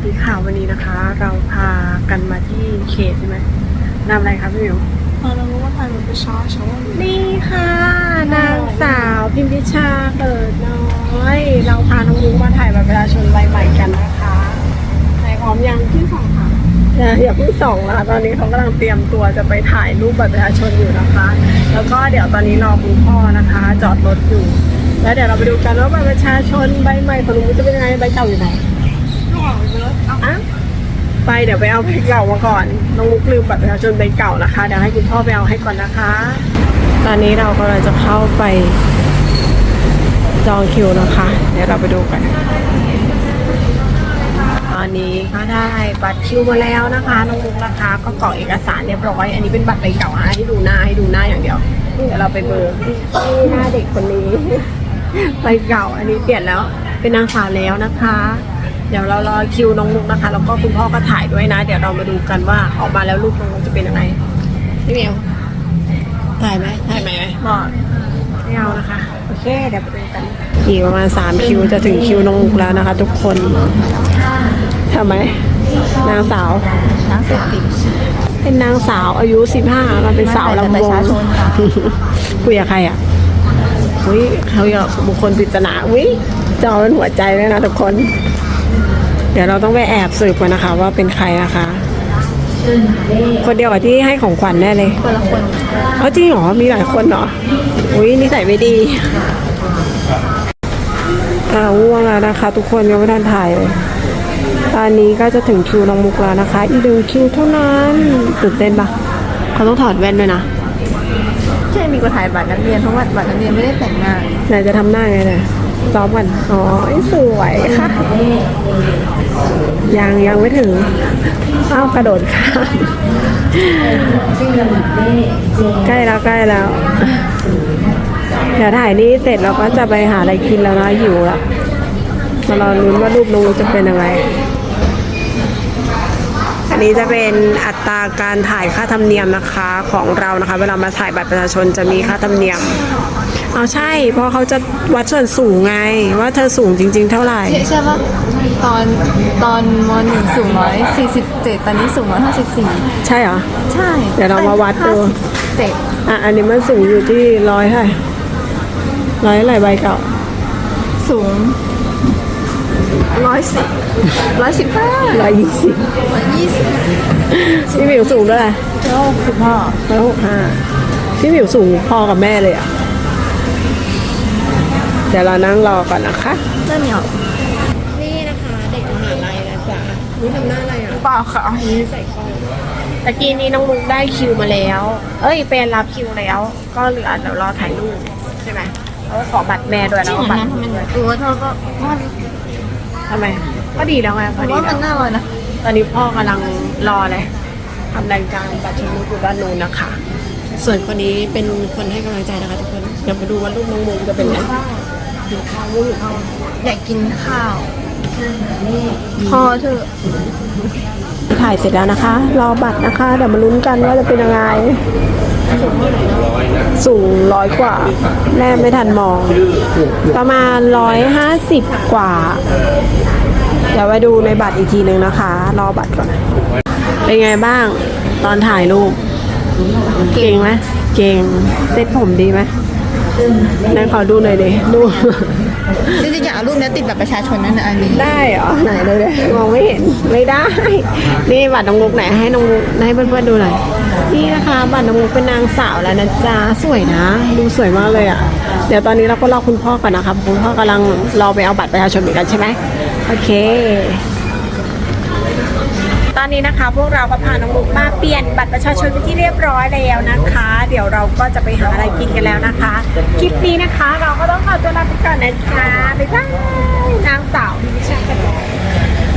สดีค่ะวันนี้นะคะ เราพากันมาที่เขตใช่ไหมนำอะไรคะพี่มิวพอเรารู้ว่าไทยมันเป็นช้าช้านี่ค่ะ นางสาวพิมพิชาเปิดน้อย เราพาน้องมุกมาถ่ายบัตรประชาชนใบใหม่กันนะคะไหนพร้อมยังที่สองค่ะนะอย่าเพิ่งส่องนะคะตอนนี้เขากำลังเตรียมตัวจะไปถ่ายรูปบัตรประชาชนอยู่นะคะ แล้วก็เดี๋ยวตอนนี้รอคุณพ่อนะคะ จอดรถอยู่ แล้วเดี๋ยวเราไปดูกันว่าบัตรประชาชนใบใหม่ของลุงมุกจะเป็นยังไงใบเก่าอยู่ไหน ไปเอาอะไปเดี๋ยวไปเอาใบเก่ามาก่อนน้องมุกลืมบัตรประชาชนใบเก่านะคะ เดี๋ยวให้คุณพ่อไปเอาให้ก่อนนะคะ ตอนนี้เรากำลังจะเข้าไปจองคิวนะคะ เดี๋ยวเราไปดูกันตอนนี้ก็ได้บัตรคิวมาแล้วนะคะน้องมุกนะคะ ก็กรอกเอกสารเรียบร้อย อันนี้เป็นบัตรใบเก่าให้ดูหน้าให้ดูหน้าอย่างเดียวเดี๋ยวเราไปเบอร์ที่หน้าเด็กคนนี้ใบเก่าอันนี้เปลี่ยนแล้วเป็นนางสาวแล้วนะคะ เดี๋ยวเรารอคิวน้องมุกนะคะ แล้วก็คุณพ่อก็ถ่ายด้วยนะ เดี๋ยวเรามาดูกันว่าออกมาแล้วรูปน้องมุกจะเป็นยังไงพี่เมียวถ่ายไหมถ่ายไหมไหมบอกไม่เอานะคะ โอเค เดี๋ยวไปดูกันอีกประมาณสามคิวจะถึงคิวน้องมุกแล้วนะคะ ทุกคนทำไมนางสาวช้าเสพติดเป็นนางสาวอายุสิบห้าเราเป็นสาวลำวประงชาชนค่ะคุยกับใครอะอุ้ยเขาอยากบุคคลปริศนาอุ้ยจอเป็นหัวใจเลยนะทุกคน เดี๋ยวเราต้องไปแอบสืบกันนะคะ ว่าเป็นใครนะคะ คนเดียวกับที่ให้ของขวัญแน่เลยคนละคนเอาจริงเหรอ มีหลายคนเหรอ อุ้ยนิสัยไม่ดีอ่าว่วงแล้วนะคะ ทุกคนยังไม่ทันถ่ายเลยตอนนี้ก็จะถึงคิวน้องมุกแล้วนะคะ อีกหนึ่งคิวเท่านั้นตื่นเต้นปะเขาต้องถอดแว่นด้วยนะใช่มีกระถ่ายบัตรนักเรียนเพราะว่าบัตรนักเรียนไม่ได้แต่งหน้าไหนจะทำหน้าไงเนี่ย ซ้อมกันอ๋อสวยค่ะ ยังยังไม่ถึงอ้าวกระโดดค่ะใกล้แล้วใกล้แล้ว เดี๋ยวถ่ายนี้เสร็จเราก็จะไปหาอะไรกินแล้วนะหิวละมารอลุ้นว่ารูปน้องจะเป็นยังไง นนี้จะเป็นอัตราการถ่ายค่าธรรมเนียมนะคะของเรานะคะ เวลามาถ่ายบัตรประชาชนจะมีค่าธรรมเนียมเอาใช่ เพราะเขาจะวัดส่วนสูงไง ว่าเธอสูงจริง ๆ เท่าไหร่ใช่ใช่ปะตอนตอนมหนึ่งสูงร้อยสี่สิบเจ็ดตอนนี้สูงร้อยห้าสิบสี่ใช่เหรอ ใช่เดี๋ยวเรามาวัดดู เจ็ดอะอันนี้มันสูงอยู่ที่ร้อยเท่าไหร่ร้อยอะไรใบเก่า สูง ร้อยสิบร้อยสิบห้าร้อยยี่สิบร้อยยี่สิบพี่หมิวสูงเท่าไหร่แล้วสิบห้าร้อยหกห้าพี่หมิวสูงพอกับแม่เลยอะ เดี๋ยวเรานั่งรอก่อนนะคะเริ่มเหนียวนี่นะคะ เด็กมหาลัยนะจ๊ะนี่ทำหน้าอะไรอะเปล่าค่ะนี่ใส่ข้อตะกี้นี้น้องมุกได้คิวมาแล้ว เอ้ยเป็นรับคิวแล้ว ก็เหลือเดี๋ยวรอถ่ายรูปใช่ไหมแล้วก็ขอบัตรแม่ด้วยจริแล้วงก็เหรอบัตรนะทำไมตัวเธอก็ว่า ทำไม ก็ดีแล้วไงพอดีว่าแล้มันวน่าอร่อยนะ ตอนนี้พ่อกำลังรอเลยทำรายการบัตรชมรูปอยู่ด้านนู้นนะคะ ส่วนคนนี้เป็นคนให้กำลังใจนะคะทุกคน เดี๋ยวมาดูว่ารูปน้องมุกจะเป็นไงอยู่ข้าวรูปอยู่ข้าวอยากกินข้าว พอเถอะถ่ายเสร็จแล้วนะคะ รอบัตรนะคะ เดี๋ยวมาลุ้นกันว่าจะเป็นยังไง สูงร้อยกว่า แม่ไม่ทันมอง ประมาณร้อยห้าสิบกว่า เดี๋ยวไปดูในบัตรอีกทีนึงนะคะ รอบัตรก่อน เป็นไงบ้างตอนถ่ายรูป เก่งไหมเก่งเซ็ตผมดีไหมนั่นขอดูหน่อยดิดูจริงๆอยากเอารูปเนี้ยติดแบบประชาชนนั่นนะอันนี้ได้เหรอไหนเลยเลยมองไม่เห็นไม่ได้ นี่บัตรน้องมุกไหนให้น้องมุกให้เพื่อนๆดูหน่อย นี่นะคะบัตรน้องมุกเป็นนางสาวแล้วนะจ๊ะสวยนะ ดูสวยมากเลยอะ เดี๋ยวตอนนี้เราก็รอคุณพ่อก่อนนะครับคุณพ่อกำลังรอไปเอาบัตรประชาชนเหมือนกันใช่ไหมโอเค ตอนนี้นะคะ พวกเราก็พาน้องมุกมาเปลี่ยนบัตรประชาชนเป็นที่เรียบร้อยแล้วนะคะ เดี๋ยวเราก็จะไปหาอะไรกินกันแล้วนะคะ คลิปนี้นะคะ เราก็ต้องขอตัวลาไปก่อนนะจ๊ะบ๊ายบายนางสาวดิฉันกัน